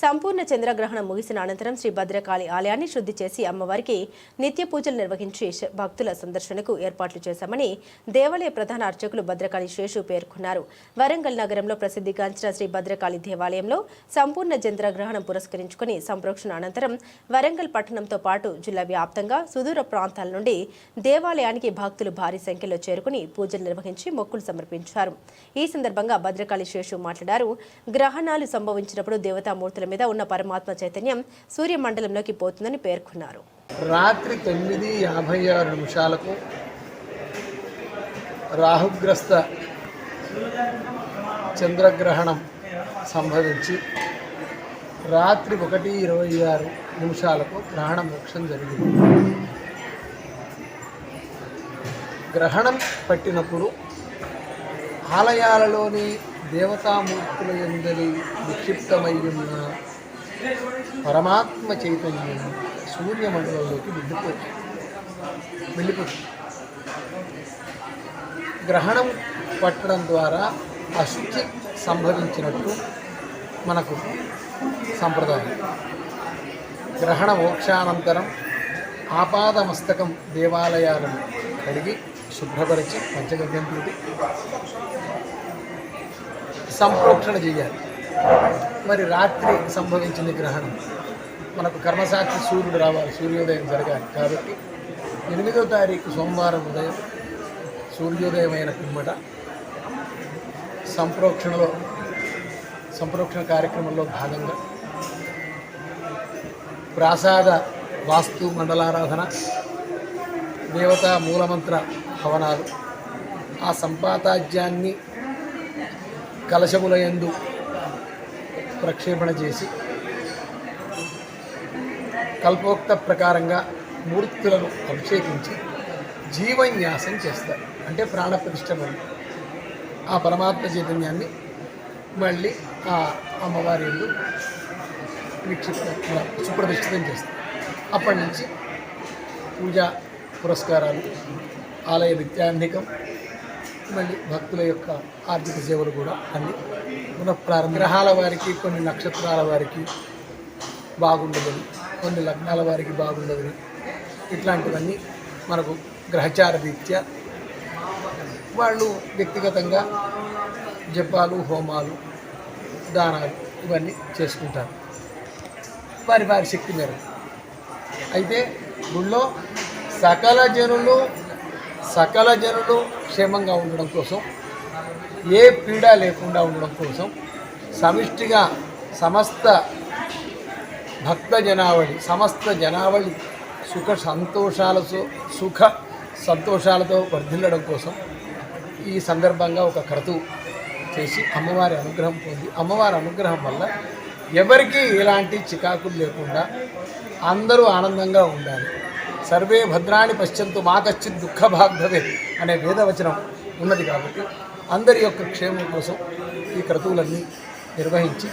సంపూర్ణ చంద్రగ్రహణం ముగిసిన అనంతరం శ్రీ భద్రకాళి ఆలయాన్ని శుద్ధి చేసి అమ్మవారికి నిత్య పూజలు నిర్వహించి భక్తుల సందర్శనకు ఏర్పాట్లు చేశామని దేవాలయ ప్రధాన అర్చకులు భద్రకాళి శేషు పేర్కొన్నారు. వరంగల్ నగరంలో ప్రసిద్ధిగాంచిన శ్రీ భద్రకాళి దేవాలయంలో సంపూర్ణ చంద్రగ్రహణం పురస్కరించుకుని సంప్రోక్షణ అనంతరం వరంగల్ పట్టణంతో పాటు జిల్లా వ్యాప్తంగా సుదూర ప్రాంతాల నుండి దేవాలయానికి భక్తులు భారీ సంఖ్యలో చేరుకుని పూజలు నిర్వహించి మొక్కులు సమర్పించారు. ఈ సందర్భంగా భద్రకాళి శేషు మాట్లాడారు. గ్రహణాలు సంభవించినప్పుడు దేవతామూర్తుల మీద ఉన్న పరమాత్మ చైతన్యం సూర్యమండలంలోకి పోతుందని పేర్కొన్నారు. రాత్రి తొమ్మిది యాభై ఆరు నిమిషాలకు రాహుగ్రస్త చంద్రగ్రహణం సంభవించి రాత్రి ఒకటి ఇరవై ఆరు నిమిషాలకు గ్రహణ మోక్షం జరిగింది. గ్రహణం పట్టినప్పుడు ఆలయాలలోని దేవతామూర్తుల ఎందరి నిక్షిప్తమయ్యున్న పరమాత్మ చైతన్యం సూర్యమండలంలోకి వెళ్ళిపోతుంది. వెళ్ళిపోతుంది. గ్రహణం పట్టడం ద్వారా అశుచి సంభవించినట్టు మనకు సంప్రదాయం. గ్రహణ మోక్షానంతరం ఆపాదమస్తకం దేవాలయాలను కడిగి శుభ్రపరిచి పంచగవ్యంతో సంప్రోక్షణ చేయాలి. మరి రాత్రి సంభవించిన గ్రహణం. మనకు కర్మసాక్షి సూర్యుడు రావాలి సూర్యోదయం జరగాలి. కాబట్టి ఎనిమిదో తారీఖు సోమవారం ఉదయం సూర్యోదయమైన పిమ్మట సంప్రోక్షణలో సంప్రోక్షణ కార్యక్రమంలో భాగంగా ప్రాసాద వాస్తు మండలారాధన దేవతా మూలమంత్ర హవనాలు ఆ సంపాతాజ్యాన్ని కలశముల యందు ప్రక్షేపణ చేసి కల్పోక్త ప్రకారంగా మూర్తులను అభిషేకించి జీవన్యాసం చేస్తారు. అంటే ప్రాణప్రతిష్టమైన ఆ పరమాత్మ చైతన్యాన్ని మళ్ళీ ఆ అమ్మవారి ఎందు సుప్రతిష్ఠితం చేస్తారు. అప్పటి నుంచి పూజా పురస్కారాలు ఆలయ నిత్యాన్నికం మళ్ళీ భక్తుల యొక్క ఆర్థిక సేవలు కూడా అన్ని పునఃప్రారంభ గ్రహాల వారికి కొన్ని నక్షత్రాల వారికి బాగుండదని కొన్ని లగ్నాల వారికి బాగుండదని ఇట్లాంటివన్నీ మనకు గ్రహచార రీత్యా వాళ్ళు వ్యక్తిగతంగా జపాలు హోమాలు దానాలు ఇవన్నీ చేసుకుంటారు. వారి వారి శక్తి మేరకు. అయితే గుళ్ళో సకల జనులు సకల జనులు క్షేమంగా ఉండడం కోసం ఏ పీడ లేకుండా ఉండడం కోసం సమిష్టిగా సమస్త భక్త జనావళి సమస్త జనావళి సుఖ సంతోషాలతో సుఖ సంతోషాలతో వర్ధిల్లడం కోసం ఈ సందర్భంగా ఒక క్రతువు చేసి అమ్మవారి అనుగ్రహం పొంది అమ్మవారి అనుగ్రహం వల్ల ఎవరికీ ఎలాంటి చికాకులు లేకుండా అందరూ ఆనందంగా ఉండాలి. సర్వే భద్రాణి పశ్చంతు మా కశ్చిత్ దుఃఖ అనే వేదవచనం ఉన్నది కాబట్టి అందరి యొక్క క్షేమం కోసం ఈ క్రతువులన్నీ నిర్వహించి